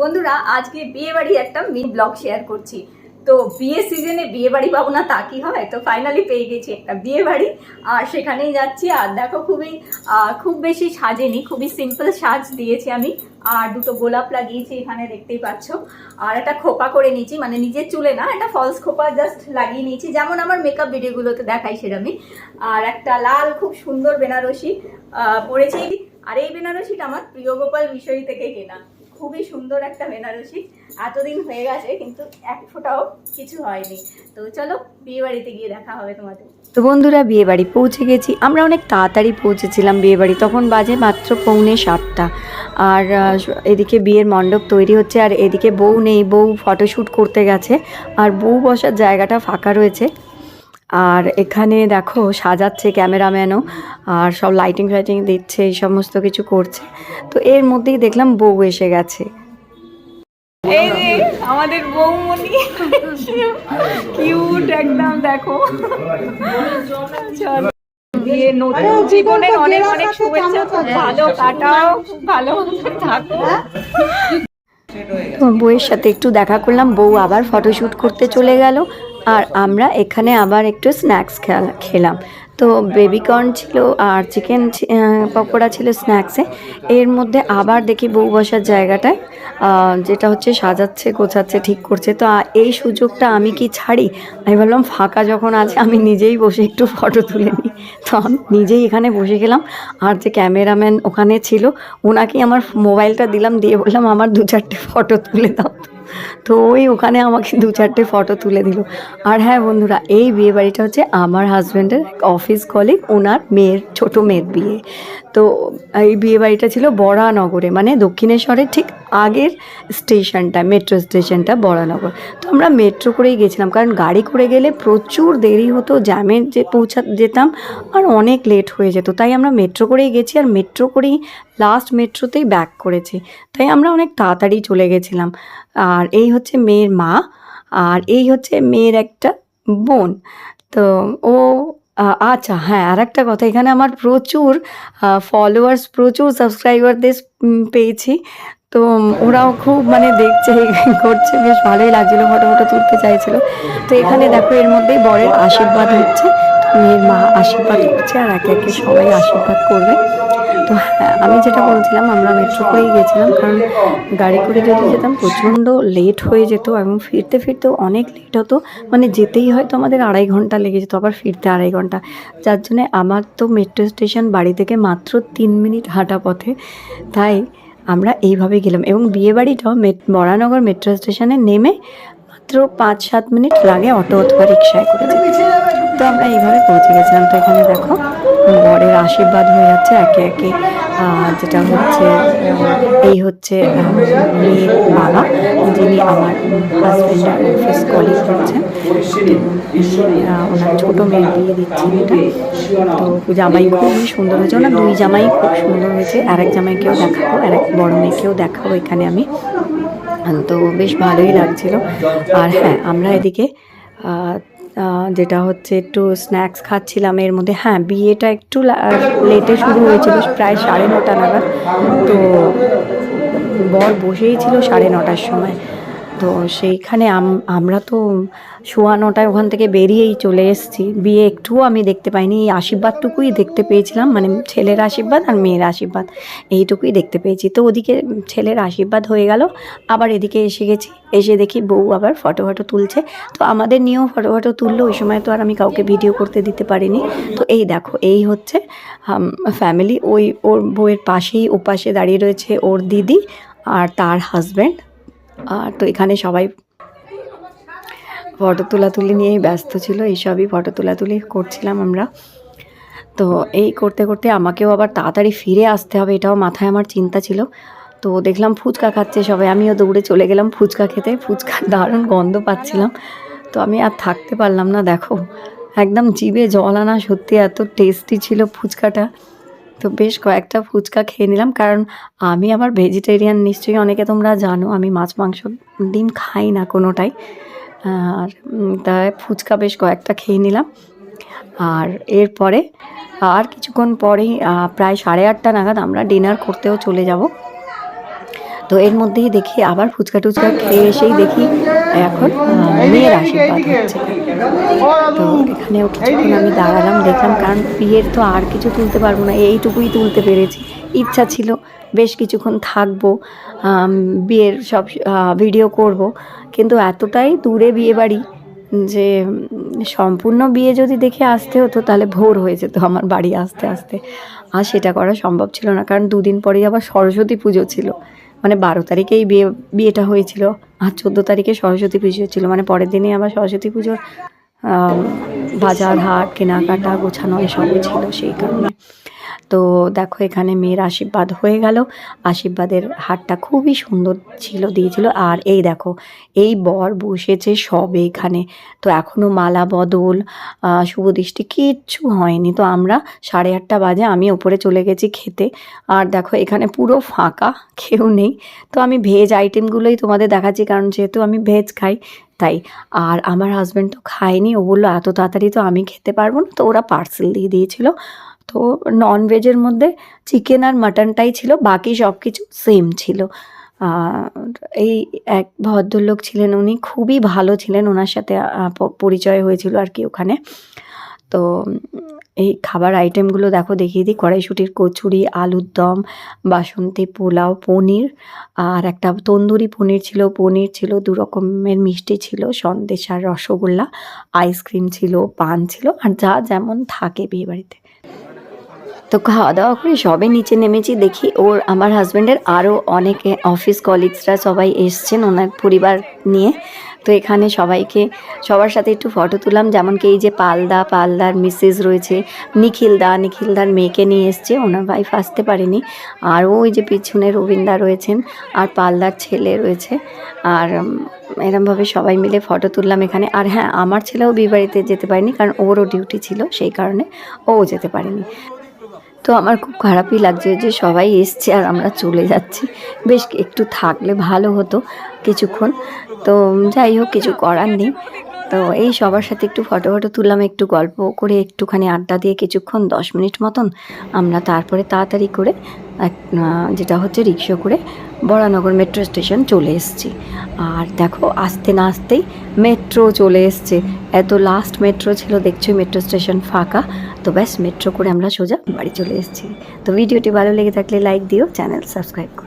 বন্ধুরা, আজকে বিয়ে বাড়ির একটা মিনি ব্লগ শেয়ার করছি। তো বিয়ে সিজনে বিয়ে বাড়ি পাবো না, তা কি হয়? তো ফাইনালি পেয়ে গেছি একটা বিয়ে বাড়ি আর সেখানেই যাচ্ছি, আর দেখো খুবই খুব বেশি সাজেনি, খুবই সিম্পল সাজ দিয়েছি আমি। আর দুটো গোলাপ লাগিয়েছি এখানে, দেখতেই পাচ্ছ। আর একটা খোপা করে নিয়েছি মানে নিজের চুলে না, একটা ফলস খোপা জাস্ট লাগিয়ে নিয়েছি। যেমন আমার মেকআপ ভিডিওগুলোতে দেখাই সেরকমই আর একটা লাল, খুব সুন্দর বেনারসি পরেছি আর এই বেনারসিটা আমার প্রিয় গোপাল বিষয় থেকে কেনা। খুবই সুন্দর একটা বেনারসি। এতদিন হয়ে গেছে, কিন্তু এক ফোঁটাও কিছু হয়নি। তো চলো বিয়ে বাড়িতে গিয়ে দেখা হবে তোমাদের। তো বন্ধুরা বিয়ে বাড়ি পৌঁছে গেছি। আমরা অনেক তাড়াতাড়ি পৌঁছেছিলাম বিয়ে বাড়ি তখন বাজে মাত্র পৌনে সাতটা। আর এদিকে বিয়ের মণ্ডপ তৈরি হচ্ছে। আর এদিকে বউ নেই, বউ ফটোশ্যুট করতে গেছে। আর বউ বসার জায়গাটা ফাঁকা রয়েছে। আর এখানে দেখো সাজাচ্ছে ক্যামেরাম্যানও আর সব লাইটিং ফাইটিং দিচ্ছে এই সমস্ত কিছু করছে। তো এর মধ্যেই দেখলাম বউ এসে গেছে। এই যে আমাদের বৌমণি। কিউট একদম দেখো। চলো। নতুন জীবনের অনেক অনেক শুভেচ্ছা। খুব ভালো কাটাও খুব ভালো থাকো। বউয়ের সাথে একটু দেখা করলাম বউ আবার ফটোশ্যুট করতে চলে গেল। আর আমরা এখানে আবার একটু স্ন্যাক্স খেলাম। তো বেবিকর্ন ছিল আর চিকেন পকোড়া ছিল স্ন্যাক্সে। এর মধ্যে আবার দেখি বউ বসার জায়গাটায় যেটা হচ্ছে সাজাচ্ছে, গোছাচ্ছে, ঠিক করছে। তো এই সুযোগটা আমি কি ছাড়ি? আমি ভাবলাম ফাঁকা যখন আছে, আমি নিজেই বসে একটু ফটো তুলে নিই। তো আমি নিজেই এখানে বসে গেলাম। আর যে ক্যামেরাম্যান ওখানে ছিল, ওনাকে আমার মোবাইলটা দিলাম, দিয়ে বললাম, আমার দু চারটে ফটো তুলে দাও। তো। ওই ওখানে আমাকে দু চারটে ফটো তুলে দিল। আর হ্যাঁ বন্ধুরা, এই বিয়ে বাড়িটা হচ্ছে আমার হাজব্যান্ডের অফিস কলিগ ওনার মেয়ের, ছোট মেয়ের বিয়ে। তো এই বিয়ে বাড়িটা ছিল বরানগরে মানে দক্ষিণেশ্বরের ঠিক আগের স্টেশনটা মেট্রো স্টেশনটা বরানগর। তো আমরা মেট্রো করেই গেছিলাম, কারণ গাড়ি করে গেলে প্রচুর দেরি হতো জ্যামে যে পৌঁছা যেতাম, আর অনেক লেট হয়ে যেত। তাই আমরা মেট্রো করেই গেছি, আর মেট্রো করেই লাস্ট মেট্রোতেই ব্যাক করেছি। তাই আমরা অনেক তাড়াতাড়ি চলে গেছিলাম। আর এই হচ্ছে মেয়ের মা, আর এই হচ্ছে মেয়ের একটা বোন। তো ও আচ্ছা হ্যাঁ আর একটা কথা, এখানে আমার প্রচুর ফলোয়ার্স প্রচুর সাবস্ক্রাইবারদের পেয়েছি। তো ওরাও খুব মানে দেখছে, করছে, বেশ ভালোই লাগছিল, ফটো ফটো তুলতে চাইছিল। তো এখানে দেখো, এর মধ্যেই বরের আশীর্বাদ হচ্ছে, মেয়ের মা আশীর্বাদ করছে আর একে একে সবাই আশীর্বাদ করবে। তো হ্যাঁ আমি যেটা বলছিলাম, আমরা মেট্রো করেই গেছিলাম, কারণ গাড়ি করে যদি যেতাম, প্রচণ্ড লেট হয়ে যেত এবং ফিরতে ফিরতেও অনেক লেট হতো। মানে যেতেই হয়তো আমাদের আড়াই ঘণ্টা লেগে যেত, আবার ফিরতে আড়াই ঘণ্টা। যার জন্যে আমার তো মেট্রো স্টেশন বাড়ি থেকে মাত্র তিন মিনিট হাঁটা পথে। তাই আমরা এইভাবে গেলাম এবং বিয়েবাড়িটাও মেট বরানগর মেট্রো স্টেশনে নেমে মাত্র পাঁচ সাত মিনিট লাগে অটো অথবা রিক্সায় করে। তো আমরা এইভাবে পৌঁছে গেছিলাম। তো এখানে দেখো বরের আশীর্বাদ হয়ে যাচ্ছে একে একে যেটা হচ্ছে এই হচ্ছে মেয়ের বাবা, যিনি আমার হাজব্যান্ডের অফিস কলিগ হচ্ছেন। ওনার ছোটো মেয়ের বিয়ে দিচ্ছি এটা। তো জামাই খুবই সুন্দর হয়েছে। ওনার দুই জামাই খুব সুন্দর হয়েছে। আরেক জামাইকেও দেখাবো আর এক বড় মেয়েকেও দেখাবো এখানে আমি। তো বেশ ভালোই লাগছিল। আর হ্যাঁ আমরা এদিকে যেটা হচ্ছে একটু স্ন্যাক্স খাচ্ছিলাম। এর মধ্যে হ্যাঁ বিয়েটা একটু লেটে শুরু হয়েছিল, প্রায় সাড়ে নটা নাগাদ। তো বর বসেই ছিল সাড়ে নটার সময়। তো সেইখানে আম- আমরা তো সোয়া নটায় ওখান থেকে বেরিয়েই চলে এসেছি। বিয়ে একটুও আমি দেখতে পাইনি, এই আশীর্বাদটুকুই দেখতে পেয়েছিলাম মানে ছেলের আশীর্বাদ আর মেয়ের আশীর্বাদ, এইটুকুই দেখতে পেয়েছি। তো ওদিকে ছেলের আশীর্বাদ হয়ে গেল, আবার এদিকে এসে গেছি, এসে দেখি বউ আবার ফটো ফটো তুলছে। তো আমাদের নিয়েও ফটো ফটো তুললো, ওই সময় তো আর আমি কাউকে ভিডিও করতে দিতে পারিনি। তো এই দেখো, এই হচ্ছে ফ্যামিলি ওই ওর বউয়ের পাশেই ও পাশে দাঁড়িয়ে রয়েছে ওর দিদি আর তার হাজব্যান্ড আর তো এখানে সবাই ফটো তোলাতুলি নিয়েই ব্যস্ত ছিল এইসবই ফটো তোলাতুলি করছিলাম আমরা। তো এই করতে করতে আমাকেও আবার তাড়াতাড়ি ফিরে আসতে হবে, এটাও মাথায় আমার চিন্তা ছিল। তো দেখলাম ফুচকা খাচ্ছে সবাই, আমিও দৌড়ে চলে গেলাম ফুচকা খেতে, ফুচকার দারুণ গন্ধ পাচ্ছিলাম। তো আমি আর থাকতে পারলাম না, দেখো, একদম জিভে জল আনা সত্যি এত টেস্টি ছিল ফুচকাটা। তো বেশ কয়েকটা ফুচকা খেয়ে নিলাম। কারণ আমি আমার ভেজিটেরিয়ান নিশ্চয়ই অনেকে তোমরা জানো, আমি মাছ, মাংস ডিম খাই না কোনোটাই। আর তাই ফুচকা বেশ কয়েকটা খেয়ে নিলাম। আর এরপরে, আর কিছুক্ষণ পরেই প্রায় সাড়ে আটটা নাগাদ আমরা ডিনার করতেও চলে যাব। তো এর মধ্যেই দেখি আবার ফুচকা টুচকা খেয়ে এসেই দেখি এখন মেয়ের আশীর্বাদ হচ্ছে। তো এখানেও কিছুক্ষণ আমি দাঁড়ালাম, দেখলাম কারণ বিয়ের তো আর কিছু তুলতে পারব না, এইটুকুই তুলতে পেরেছি। ইচ্ছা ছিল বেশ কিছুক্ষণ থাকব বিয়ের সব ভিডিও করব, কিন্তু এতটাই দূরে বিয়ে বাড়ি যে, সম্পূর্ণ বিয়ে যদি দেখে আসতে হতো, তাহলে ভোর হয়ে যেত আমার বাড়ি আসতে আসতে। আর সেটা করা সম্ভব ছিল না, কারণ দুদিন পরেই আবার সরস্বতী পুজো ছিল। মানে বারো তারিখেই বিয়ে, বিয়েটা হয়েছিল আর চোদ্দ তারিখে সরস্বতী পুজো ছিল মানে পরের দিনে আবার সরস্বতী পুজোর বাজার হাট, কেনাকাটা, গোছানো এসবই ছিল সেই কারণে। তো দেখো এখানে মেয়ের আশীর্বাদ হয়ে গেল। আশীর্বাদের হারটা খুবই সুন্দর ছিল, দিয়েছিল। আর এই দেখো, এই বর বসেছে সবে এখানে। তো এখনও মালা, বদল শুভ দৃষ্টি কিচ্ছু হয়নি। তো আমরা সাড়ে আটটা বাজে আমি ওপরে চলে গেছি খেতে। আর দেখো এখানে পুরো ফাঁকা, কেউ নেই। তো আমি ভেজ আইটেমগুলোই তোমাদের দেখাচ্ছি, কারণ যেহেতু আমি ভেজ খাই, তাই। আর আমার হাজব্যান্ড তো খায়নি। ও বলল, এত তাড়াতাড়ি তো আমি খেতে পারব না। তো ওরা পার্সেল দিয়ে দিয়েছিল। তো নন ভেজের মধ্যে চিকেন আর মাটনটাই ছিল, বাকি সব কিছু সেম ছিল এই এক ভদ্রলোক ছিলেন উনি, খুবই ভালো ছিলেন ওনার সাথে পরিচয় হয়েছিল আর কি ওখানে। তো এই খাবার আইটেমগুলো দেখো, দেখিয়ে দিই। কড়াইশুটির কচুরি, আলুর দম, বাসন্তী পোলাও, পনির, আর একটা তন্দুরি পনির ছিল। পনির ছিল, দু রকমের মিষ্টি ছিল, সন্দেশ আর রসগোল্লা আইসক্রিম ছিল, পান ছিল, আর যা যেমন থাকে বিয়েবাড়িতে। তো খাওয়া দাওয়া করে সবে নিচে নেমেছি, দেখি ওর আমার হাজব্যান্ডের আরও অনেকে অফিস কলিগসরা সবাই এসছেন ওনার পরিবার নিয়ে। তো এখানে সবাইকে, সবার সাথে একটু ফটো তুললাম যেমন কি এই যে পালদা, পালদার মিসেস রয়েছে, নিখিলদা, নিখিলদার মেয়েকে নিয়ে এসছে, ওনার ওয়াইফ আসতে পারেনি। আর ওই যে পিছনে রবীন্দা রয়েছেন, আর পালদার ছেলে রয়েছে। আর এরমভাবে সবাই মিলে ফটো তুললাম এখানে। আর হ্যাঁ আমার ছেলেও বিয়েবাড়িতে যেতে পারেনি, কারণ ওরও ডিউটি ছিল সেই কারণে ও যেতে পারেনি। তো আমার খুব খারাপই লাগছে যে সবাই এসছে আর আমরা চলে যাচ্ছি। বেশ একটু থাকলে ভালো হতো কিছুক্ষণ। তো যাই হোক, কিছু করার নেই। তো এই সবার সাথে একটু ফটো ফটো তুললাম, একটু গল্প করে একটুখানি আড্ডা দিয়ে কিছুক্ষণ, দশ মিনিট মতন আমরা তারপরে তাড়াতাড়ি করে যেটা হচ্ছে রিক্সা করে বরানগর মেট্রো স্টেশন চলে এসেছি। আর দেখো, আসতে না আসতেই মেট্রো চলে এসছে। এত লাস্ট মেট্রো ছিল, দেখছ মেট্রো স্টেশন ফাঁকা। তো ব্যাস, মেট্রো করে আমরা সোজা বাড়ি চলে এসেছি। তো ভিডিওটি ভালো লেগে থাকলে লাইক দিও চ্যানেল সাবস্ক্রাইব করো।